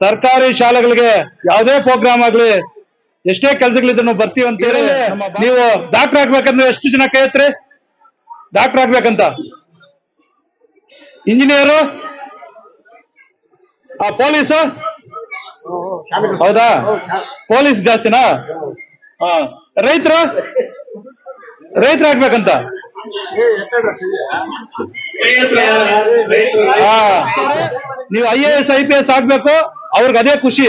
ಸರ್ಕಾರಿ ಶಾಲೆಗಳಿಗೆ ಯಾವುದೇ ಪ್ರೋಗ್ರಾಮ್ ಆಗ್ಲಿ ಎಷ್ಟೇ ಕೆಲಸಗಳಿದ್ರು ನಾವು ಬರ್ತೀವಿ ಅಂತ ಹೇಳಿ ನೀವು ಡಾಕ್ಟರ್ ಆಗ್ಬೇಕಂದ್ರೆ ಎಷ್ಟು ಜನ ಕೈ ಎತ್ರಿ ಡಾಕ್ಟರ್ ಆಗ್ಬೇಕಂತ? ಇಂಜಿನಿಯರು ಆ ಪೊಲೀಸು ಹೌದಾ? ಪೊಲೀಸ್ ಜಾಸ್ತಿನಾ? ಹಾ ರೈತರು? ರೈತರು ಆಗ್ಬೇಕಂತ? ಹಾ ನೀವು I A S I P S ಆಗ್ಬೇಕು ಅವ್ರಿಗೆ ಅದೇ ಖುಷಿ.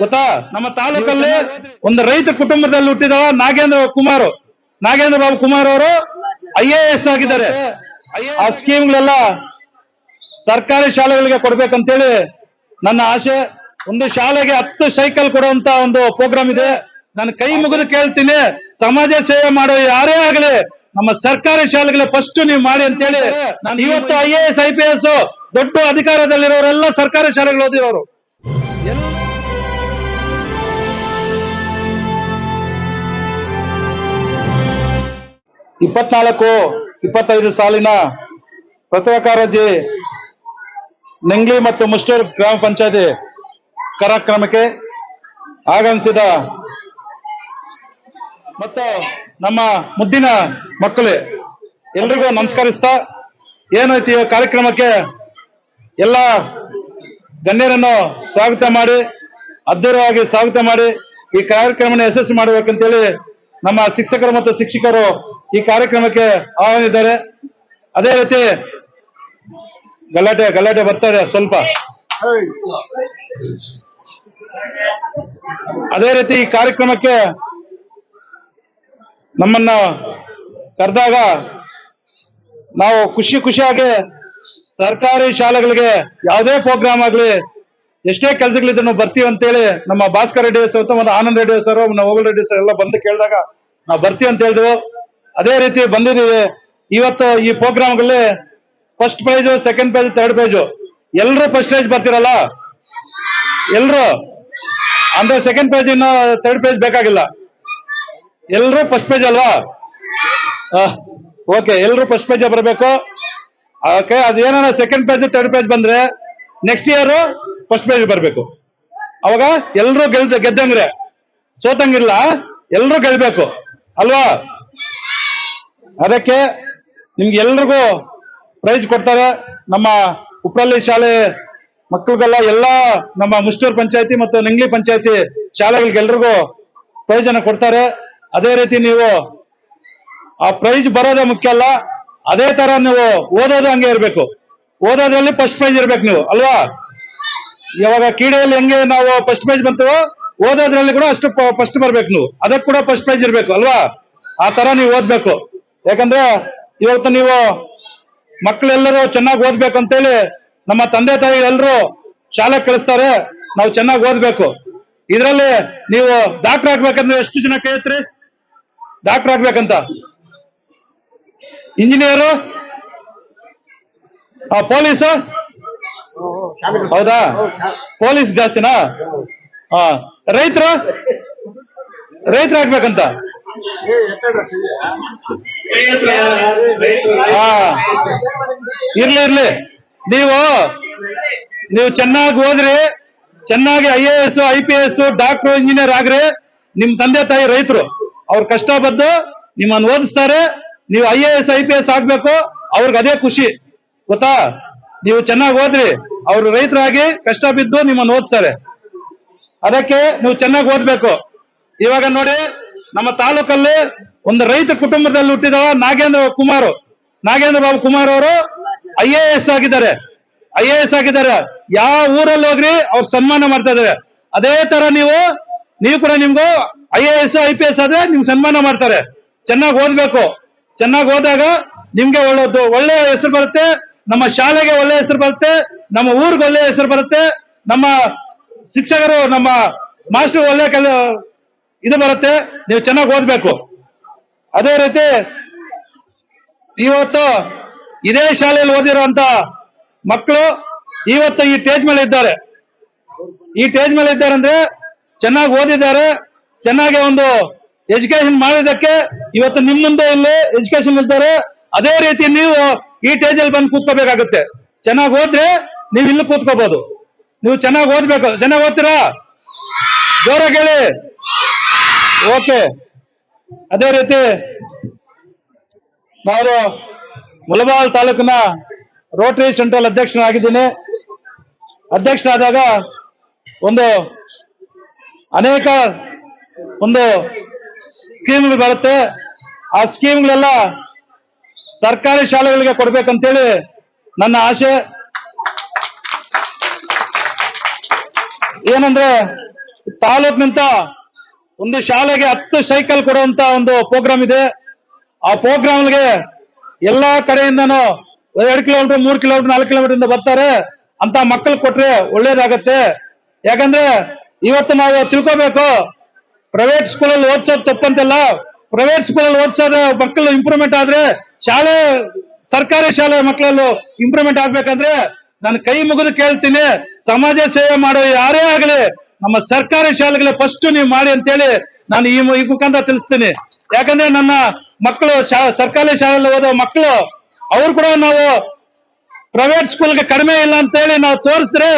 ಗೊತ್ತಾ? ನಮ್ಮ ತಾಲೂಕಲ್ಲಿ ಒಂದು ರೈತ ಕುಟುಂಬದಲ್ಲಿ ಹುಟ್ಟಿದ ನಾಗೇಂದ್ರ ಕುಮಾರ್. ನಾಗೇಂದ್ರ ಬಾಬು ಕುಮಾರ್ ಅವರು ಐ ಎ ಎಸ್ ಆಗಿದ್ದಾರೆ. ಆ ಸ್ಕೀಮ್ಗಳೆಲ್ಲ ಸರ್ಕಾರಿ ಶಾಲೆಗಳಿಗೆ ಕೊಡ್ಬೇಕಂತೇಳಿ ನನ್ನ ಆಸೆ. ಒಂದು ಶಾಲೆಗೆ ಹತ್ತು ಸೈಕಲ್ ಕೊಡುವಂತ ಒಂದು ಪ್ರೋಗ್ರಾಮ್ ಇದೆ. ನಾನು ಕೈ ಮುಗಿದು ಕೇಳ್ತೀನಿ. ಸಮಾಜ ಸೇವೆ ಮಾಡೋ ಯಾರೇ ಆಗಲಿ ನಮ್ಮ ಸರ್ಕಾರಿ ಶಾಲೆಗಳ ಫಸ್ಟ್ ನೀವು ಮಾಡಿ ಅಂತೇಳಿ. ನಾನು ಇವತ್ತು I A S I P S ದೊಡ್ಡ ಅಧಿಕಾರದಲ್ಲಿರೋರೆಲ್ಲ ಸರ್ಕಾರಿ ಶಾಲೆಗಳು ಓದಿರೋರು. ಇಪ್ಪತ್ನಾಲ್ಕು, ಇಪ್ಪತ್ತೈದು ಸಾಲಿನ ಪ್ರತಿಭಾ ಕಾರಜಿ ನೆಂಗ್ಲಿ ಮತ್ತು ಮುಷ್ಟೂರು ಗ್ರಾಮ ಪಂಚಾಯತಿ ಕಾರ್ಯಕ್ರಮಕ್ಕೆ ಆಗಮಿಸಿದ ಮತ್ತು ನಮ್ಮ ಮುದ್ದಿನ ಮಕ್ಕಳೇ, ಎಲ್ರಿಗೂ ನಮಸ್ಕರಿಸ್ತಾ ಏನೈತಿ ಕಾರ್ಯಕ್ರಮಕ್ಕೆ? ಎಲ್ಲ ಗಣ್ಯರನ್ನು ಸ್ವಾಗತ ಮಾಡಿ ಅದ್ದೂರಿಯಾಗಿ ಸ್ವಾಗತ ಮಾಡಿ ಈ ಕಾರ್ಯಕ್ರಮನ ಯಶಸ್ವಿ ಮಾಡಬೇಕಂತೇಳಿ ನಮ್ಮ ಶಿಕ್ಷಕರು ಮತ್ತು ಶಿಕ್ಷಕರು ಈ ಕಾರ್ಯಕ್ರಮಕ್ಕೆ ಆಹ್ವಾನಿದ್ದಾರೆ. ಅದೇ ರೀತಿ ಗಲಾಟೆ ಗಲಾಟೆ ಬರ್ತಾರೆ ಸ್ವಲ್ಪ. ಅದೇ ರೀತಿ ಈ ಕಾರ್ಯಕ್ರಮಕ್ಕೆ ನಮ್ಮನ್ನ ಕರೆದಾಗ ನಾವು ಖುಷಿ ಖುಷಿಯಾಗಿ ಸರ್ಕಾರಿ ಶಾಲೆಗಳಿಗೆ ಯಾವುದೇ ಪ್ರೋಗ್ರಾಮ್ ಆಗ್ಲಿ, ಎಷ್ಟೇ ಕೆಲಸಗಳಿದ್ರು ನಾವು ಬರ್ತೀವಿ ಅಂತೇಳಿ ನಮ್ಮ ಭಾಸ್ಕರ್ ರೆಡ್ಡಿ ಸರ್ ಮತ್ತು ಆನಂದ್ ರೆಡ್ಡಿ ಸರ್, ನಮ್ಮ ಹೋಗಲ್ ರೆಡ್ಡಿ ಸರ್ ಎಲ್ಲ ಬಂದು ಕೇಳಿದಾಗ ನಾವು ಬರ್ತೀವಿ ಅಂತ ಹೇಳಿದ್ವು ಅದೇ ರೀತಿ ಬಂದಿದ್ದೀವಿ. ಇವತ್ತು ಈ ಪ್ರೋಗ್ರಾಮ್ಗಳಲ್ಲಿ first prize second prize third prize ಎಲ್ಲರೂ ಫಸ್ಟ್ ಪ್ರೈಜ್ ಬರ್ತಿರಲ್ಲ? ಎಲ್ರು? ಅಂದ್ರೆ ಸೆಕೆಂಡ್ ಪೇಜ್ ಇನ್ನು ಥರ್ಡ್ ಪೇಜ್ ಬೇಕಾಗಿಲ್ಲ. ಎಲ್ರು ಫಸ್ಟ್ ಪೇಜ್ ಅಲ್ವಾ? ಓಕೆ ಎಲ್ರು ಫಸ್ಟ್ ಪೇಜ್ ಬರಬೇಕು. ಓಕೆ ಏನಾರ ಸೆಕೆಂಡ್ ಪೇಜ್ ಥರ್ಡ್ ಪೇಜ್ ಬಂದ್ರೆ ನೆಕ್ಸ್ಟ್ ಇಯರ್ ಫಸ್ಟ್ ಪೇಜ್ ಬರಬೇಕು. ಅವಾಗ ಎಲ್ಲರೂ ಗೆಲ್ದ, ಗೆದ್ದಂಗ್ರೆ ಸೋತಂಗಿಲ್ಲ ಎಲ್ಲರೂ ಗೆಲ್ಬೇಕು. ಅಲ್ವಾ? ಅದಕ್ಕೆ ನಿಮ್ಗೆ ಎಲ್ರಿಗೂ ಪ್ರೈಸ್ ಕೊಡ್ತಾರೆ. ನಮ್ಮ ಉಪ್ರಳ್ಳಿ ಶಾಲೆ ಮಕ್ಕಳಿಗೆಲ್ಲ ಎಲ್ಲ ನಮ್ಮ ಮುಷ್ಟೂರು ಪಂಚಾಯತಿ ಮತ್ತು ನಿಂಗ್ಲಿ ಪಂಚಾಯತಿ ಶಾಲೆಗಳಿಗೆಲ್ರಿಗೂ ಪ್ರೈಸ್ ಅನ್ನ ಕೊಡ್ತಾರೆ. ಅದೇ ರೀತಿ ನೀವು ಆ ಪ್ರೈಜ್ ಬರೋದೇ ಮುಖ್ಯ ಅಲ್ಲ. ಅದೇ ತರ ನೀವು ಓದೋದು ಹಂಗೆ ಇರಬೇಕು. ಓದೋದ್ರಲ್ಲಿ ಫಸ್ಟ್ ಪ್ರೈಜ್ ಇರ್ಬೇಕು ನೀವು, ಅಲ್ವಾ? ಇವಾಗ ಕ್ರೀಡೆಯಲ್ಲಿ ಹೆಂಗೆ ನಾವು ಫಸ್ಟ್ ಪ್ರೈಜ್ ಬಂತೀವೋ, ಓದೋದ್ರಲ್ಲಿ ಕೂಡ ಅಷ್ಟು ಫಸ್ಟ್ ಬರ್ಬೇಕು ನೀವು. ಅದಕ್ಕೆ ಕೂಡ ಫಸ್ಟ್ ಪ್ರೈಸ್ ಇರ್ಬೇಕು, ಅಲ್ವಾ? ಆ ತರ ನೀವು ಓದ್ಬೇಕು. ಯಾಕಂದ್ರೆ ಇವತ್ತು ನೀವು ಮಕ್ಕಳೆಲ್ಲರೂ ಚೆನ್ನಾಗಿ ಓದ್ಬೇಕು ಅಂತೇಳಿ ನಮ್ಮ ತಂದೆ ತಾಯಿ ಎಲ್ಲರೂ ಶಾಲೆ ಕಳಿಸ್ತಾರೆ, ನಾವು ಚೆನ್ನಾಗಿ ಓದ್ಬೇಕು. ಇದರಲ್ಲಿ ನೀವು ಡಾಕ್ಟರ್ ಆಗ್ಬೇಕಂದ್ರೆ ಎಷ್ಟು ಜನ ಕೇಳ್ತ್ರಿ ಡಾಕ್ಟರ್ ಆಗ್ಬೇಕಂತ? ಇಂಜಿನಿಯರು ಪೊಲೀಸು ಹೌದಾ? ಪೊಲೀಸ್ ಜಾಸ್ತಿನಾ? ಹಾ ರೈತರು? ರೈತರು ಆಗ್ಬೇಕಂತ? ಹಾ ಇರ್ಲಿ ಇರ್ಲಿ. ನೀವು ನೀವು ಚೆನ್ನಾಗಿ ಓದ್ರಿ, ಚೆನ್ನಾಗಿ I A S I P S doctor engineer ಆಗ್ರಿ. ನಿಮ್ ತಂದೆ, ತಾಯಿ, ರೈತರು. ಅವ್ರ ಕಷ್ಟ ಬದ್ದು ನಿಮ್ಮನ್ನು ಓದಿಸ್ತಾರೆ. ನೀವು I A S I P S ಆಗ್ಬೇಕು, ಅವ್ರಿಗೆ ಅದೇ ಖುಷಿ. ಗೊತ್ತಾ? ನೀವು ಚೆನ್ನಾಗಿ ಓದ್ರಿ. ಅವರು ರೈತರಾಗಿ ಕಷ್ಟ ಬಿದ್ದು ನಿಮ್ಮನ್ನು ಓದ್ತಾರೆ ಅದಕ್ಕೆ ನೀವು ಚೆನ್ನಾಗಿ ಓದ್ಬೇಕು. ಇವಾಗ ನೋಡಿ, ನಮ್ಮ ತಾಲೂಕಲ್ಲಿ ಒಂದು ರೈತ ಕುಟುಂಬದಲ್ಲಿ ಹುಟ್ಟಿದ ನಾಗೇಂದ್ರ ಕುಮಾರ್. ನಾಗೇಂದ್ರ ಬಾಬು ಕುಮಾರ್ ಅವರು ಐ ಎ ಎಸ್ ಆಗಿದ್ದಾರೆ. ಐ ಎ ಎಸ್ ಆಗಿದ್ದಾರೆ. ಯಾವ ಊರಲ್ಲಿ ಹೋಗ್ರಿ, ಅವ್ರು ಸನ್ಮಾನ ಮಾಡ್ತಾ ಇದಾರೆ. ಅದೇ ತರ ನೀವು ನೀವು ಕೂಡ ನಿಮ್ಗೂ I A S I P S ಆದ್ರೆ ನಿಮ್ಗೆ ಸನ್ಮಾನ ಮಾಡ್ತಾರೆ. ಚೆನ್ನಾಗಿ ಓದ್ಬೇಕು. ಚೆನ್ನಾಗಿ ಹೋದಾಗ ನಿಮ್ಗೆ ಒಳ್ಳೆದು. ಒಳ್ಳೆ ಹೆಸರು ಬರುತ್ತೆ, ನಮ್ಮ ಶಾಲೆಗೆ ಒಳ್ಳೆ ಹೆಸರು ಬರುತ್ತೆ, ನಮ್ಮ ಊರಿಗೆ ಒಳ್ಳೆ ಹೆಸರು ಬರುತ್ತೆ, ನಮ್ಮ ಶಿಕ್ಷಕರು, ನಮ್ಮ ಮಾಸ್ಟರ್ ಒಳ್ಳೆ ಕೆಲ, ಇದು ಬರುತ್ತೆ. ನೀವು ಚೆನ್ನಾಗಿ ಓದ್ಬೇಕು. ಅದೇ ರೀತಿ ಇವತ್ತು ಇದೇ ಶಾಲೆಯಲ್ಲಿ ಓದಿರುವಂತ ಮಕ್ಕಳು ಇವತ್ತು ಈ ಸ್ಟೇಜ್ ಮೇಲೆ ಇದ್ದಾರೆ. ಈ ಸ್ಟೇಜ್ ಮೇಲೆ ಇದ್ದಾರೆ ಅಂದ್ರೆ ಚೆನ್ನಾಗಿ ಓದಿದ್ದಾರೆ, ಚೆನ್ನಾಗಿ ಒಂದು ಎಜುಕೇಶನ್ ಮಾಡಿದಕ್ಕೆ ಇವತ್ತು ನಿಮ್ ಮುಂದೆ ಇಲ್ಲಿ ಎಜುಕೇಶನ್ ಇದ್ದಾರೆ ಅದೇ ರೀತಿ ನೀವು ಈ ಟೇಜ್ ಅಲ್ಲಿ ಬಂದು ಕೂತ್ಕೋಬೇಕಾಗುತ್ತೆ. ಚೆನ್ನಾಗಿ ಓದ್ರೆ ನೀವು ಇಲ್ಲಿ ಕೂತ್ಕೋಬಹುದು ನೀವು ಚೆನ್ನಾಗಿ ಓದ್ಬೇಕು. ಚೆನ್ನಾಗಿ ಓದ್ತೀರಾ? ಜೋರಾಗಿ ಹೇಳಿ. ಓಕೆ. ಅದೇ ರೀತಿ ನಾನು ಮುಲಬಾಲ್ ತಾಲೂಕಿನ ರೋಟರಿ ಸೆಂಟ್ರಲ್ ಅಧ್ಯಕ್ಷನಾಗಿದ್ದೀನಿ. ಅಧ್ಯಕ್ಷರಾದಾಗ ಒಂದು ಅನೇಕ ಒಂದು ಸ್ಕೀಮ್ಗಳು ಬರುತ್ತೆ. ಆ ಸ್ಕೀಮ್ಗಳೆಲ್ಲ ಸರ್ಕಾರಿ ಶಾಲೆಗಳಿಗೆ ಕೊಡ್ಬೇಕಂತೇಳಿ ನನ್ನ ಆಸೆ. ಏನಂದ್ರೆ ತಾಲೂಕಿನಿಂದ ಒಂದು ಶಾಲೆಗೆ ಹತ್ತು ಸೈಕಲ್ ಕೊಡುವಂತ ಒಂದು ಪ್ರೋಗ್ರಾಮ್ ಇದೆ. ಆ ಪ್ರೋಗ್ರಾಮ್ಗೆ ಎಲ್ಲಾ ಕಡೆಯಿಂದನೂ ಎರಡು ಕಿಲೋಮೀಟರ್, ಮೂರು ಕಿಲೋಮೀಟರ್, ನಾಲ್ಕು ಕಿಲೋಮೀಟರ್ ಇಂದ ಬರ್ತಾರೆ. ಅಂತ ಮಕ್ಕಳು ಕೊಟ್ರೆ ಒಳ್ಳೇದಾಗತ್ತೆ. ಯಾಕಂದ್ರೆ ಇವತ್ತು ನಾವು ತಿಳ್ಕೋಬೇಕು ಪ್ರೈವೇಟ್ ಸ್ಕೂಲಲ್ಲಿ ಓದ್ಸೋದು ತಪ್ಪಂತಲ್ಲ ಪ್ರೈವೇಟ್ ಸ್ಕೂಲಲ್ಲಿ ಓದ್ಸೋದು ಮಕ್ಕಳು ಇಂಪ್ರೂವ್ಮೆಂಟ್ ಆದ್ರೆ ಶಾಲೆ, ಸರ್ಕಾರಿ ಶಾಲೆ ಮಕ್ಕಳಲ್ಲೂ ಇಂಪ್ರೂವ್ಮೆಂಟ್ ಆಗ್ಬೇಕಂದ್ರೆ ನಾನು ಕೈ ಮುಗಿದು ಕೇಳ್ತೀನಿ, ಸಮಾಜ ಸೇವೆ ಮಾಡೋ ಯಾರೇ ಆಗಲಿ, ನಮ್ಮ ಸರ್ಕಾರಿ ಶಾಲೆಗಳೇ ಫಸ್ಟ್ ನೀವು ಮಾಡಿ ಅಂತೇಳಿ ನಾನು ಈ ಮುಖಾಂತರ ತಿಳಿಸ್ತೀನಿ. ಯಾಕಂದ್ರೆ ನನ್ನ ಮಕ್ಕಳು ಸರ್ಕಾರಿ ಶಾಲೆಯಲ್ಲಿ ಓದೋ ಮಕ್ಕಳು ಅವ್ರು ಕೂಡ ನಾವು ಪ್ರೈವೇಟ್ ಸ್ಕೂಲ್ಗೆ ಕಡಿಮೆ ಇಲ್ಲ ಅಂತ ಹೇಳಿ ನಾವು ತೋರಿಸಿದ್ರೆ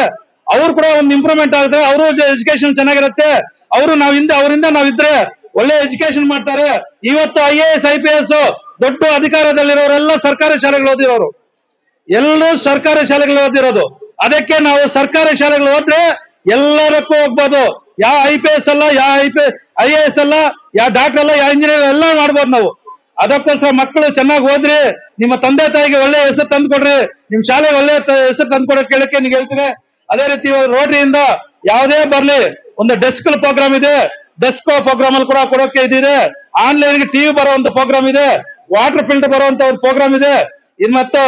ಅವ್ರು ಕೂಡ ಒಂದು ಇಂಪ್ರೂವ್ಮೆಂಟ್ ಆಗುತ್ತೆ ಅವರು ಎಜುಕೇಶನ್ ಚೆನ್ನಾಗಿರುತ್ತೆ ಅವರು ನಾವ್ ಹಿಂದೆ ಅವರಿಂದ ನಾವಿದ್ರೆ ಒಳ್ಳೆ ಎಜುಕೇಶನ್ ಮಾಡ್ತಾರೆ. ಇವತ್ತು I A S I P S ದೊಡ್ಡ ಅಧಿಕಾರದಲ್ಲಿರೋರೆಲ್ಲ ಸರ್ಕಾರಿ ಶಾಲೆಗಳು ಓದಿರೋರು. ಎಲ್ಲರೂ ಸರ್ಕಾರಿ ಶಾಲೆಗಳು ಓದಿರೋದು. ಅದಕ್ಕೆ ನಾವು ಸರ್ಕಾರಿ ಶಾಲೆಗಳು ಹೋದ್ರೆ ಎಲ್ಲರಕ್ಕೂ ಹೋಗ್ಬೋದು. ಯಾವ ಐ ಪಿ ಎಸ್ ಅಲ್ಲ, ಯಾವ I P I A S ಅಲ್ಲ, ಯಾವ ಡಾಕ್ಟರ್ ಅಲ್ಲ, ಯಾವ ಇಂಜಿನಿಯರ್ ಎಲ್ಲ ಮಾಡ್ಬೋದು ನಾವು. ಅದಕ್ಕೋಸ್ಕರ ಮಕ್ಕಳು ಚೆನ್ನಾಗಿ ಓದ್ರಿ. ನಿಮ್ಮ ತಂದೆ ತಾಯಿಗೆ ಒಳ್ಳೆ ಹೆಸರು ತಂದು ಕೊಡ್ರಿ ನಿಮ್ ಶಾಲೆಗೆ ಒಳ್ಳೆ ಹೆಸರು ತಂದು ಕೊಡೋಕೆ ಕೇಳಕ್ಕೆ ನಿಮ್ಗೆ ಹೇಳ್ತೀನಿ. ಅದೇ ರೀತಿ ರೋಟರಿಯಿಂದ ಯಾವುದೇ ಬರ್ಲಿ, ಒಂದು ಡೆಸ್ಕ್ ಪ್ರೋಗ್ರಾಮ್ ಇದೆ ಡೆಸ್ಕ್ ಪ್ರೋಗ್ರಾಮ್ ಅಲ್ಲಿ ಕೂಡ ಕೊಡೋಕೆ ಇದಿದೆ. ಆನ್ಲೈನ್ ಟಿವಿ ಒಂದು ಪ್ರೋಗ್ರಾಮ್ ಇದೆ ವಾಟರ್ ಫಿಲ್ಟರ್ ಬರುವಂತ ಒಂದು ಪ್ರೋಗ್ರಾಮ್ ಇದೆ. ಇನ್ ಮತ್ತು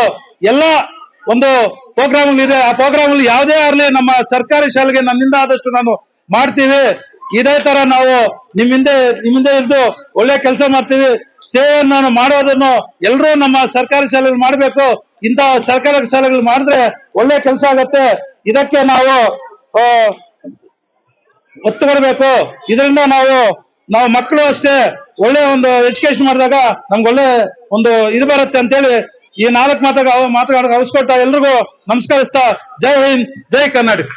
ಎಲ್ಲ ಒಂದು ಪ್ರೋಗ್ರಾಮ್ ಇದೆ. ಆ ಪ್ರೋಗ್ರಾಮ್ ಅಲ್ಲಿ ಯಾವುದೇ ಆಗ್ಲಿ ನಮ್ಮ ಸರ್ಕಾರಿ ಶಾಲೆಗೆ ನನ್ನಿಂದ ಆದಷ್ಟು ನಾನು ಮಾಡ್ತೀವಿ. ಇದೇ ತರ ನಾವು ನಿಮ್ಮಿಂದ ನಿಮ್ಮಿಂದ ಇದ್ದು ಒಳ್ಳೆ ಕೆಲಸ ಮಾಡ್ತೀವಿ. ಸೇವೆಯನ್ನು ನಾನು ಮಾಡೋದನ್ನು ಎಲ್ಲರೂ ನಮ್ಮ ಸರ್ಕಾರಿ ಶಾಲೆಗಳು ಮಾಡಬೇಕು. ಇಂತಹ ಸರ್ಕಾರಿ ಶಾಲೆಗಳು ಮಾಡಿದ್ರೆ ಒಳ್ಳೆ ಕೆಲಸ ಆಗತ್ತೆ. ಇದಕ್ಕೆ ನಾವು ಒತ್ತು ಕೊಡಬೇಕು ಇದರಿಂದ ನಾವು ನಾವು ಮಕ್ಕಳು ಅಷ್ಟೇ ಒಳ್ಳೆ ಒಂದು ಎಜುಕೇಶನ್ ಮಾಡಿದಾಗ ನಮ್ಗೆ ಒಳ್ಳೆ ಒಂದು ಇದು ಬರುತ್ತೆ ಅಂತೇಳಿ ಈ ನಾಲ್ಕು ಮಾತಾಗ ಮಾತಾಡೋಕೆ ಅವಶ್ಯಕೊಟ್ಟ ಎಲ್ರಿಗೂ ನಮಸ್ಕರಿಸ್ತಾ, ಜೈ ಹಿಂದ್, ಜೈ ಕರ್ನಾಟಕ.